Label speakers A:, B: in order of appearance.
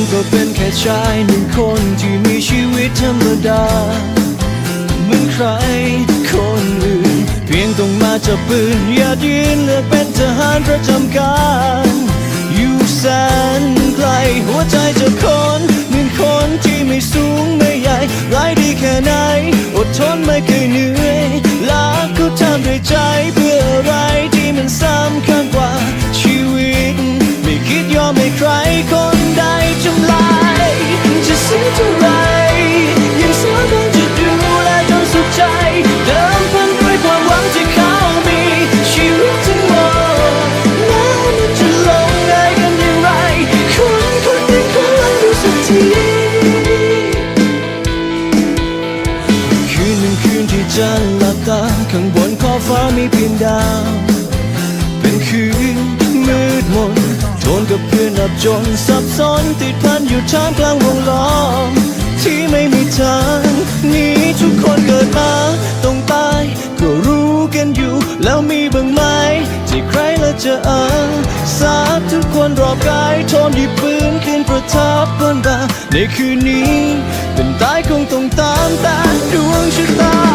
A: นก็เป็นแค่ชายหนึ่งคนที่มีชีวิตธรรมดาเหมือนใครคนอื่น เพียงต้องมาจับปืนอย่ายืนเลือกเป็นทหารประจำการอยู่แสนไกลหัวใจจะคนเหมือนคนที่ไม่สูงไม่ใหญ่ร้ายดีแค่ไหน อดทนไม่เคยเหนื่อย ฟ้ามีเพียงดาว เป็นคืนมืดมนโทนกับเพื่อนอับจนสับสนติดพันอยู่ท่ามกลางวงล้อมที่ไม่มีทางหนี้ทุกคนเกิดมาต้องตายก็รู้กันอยู่ แล้วมีบ้างไหมที่ใครละจะเออสาทุกคนรอบกายทนหยิบปืนขึ้นประทับบนบ่าในคืนนี้ เป็นตายคงต้องตามแต่ดวงชะตา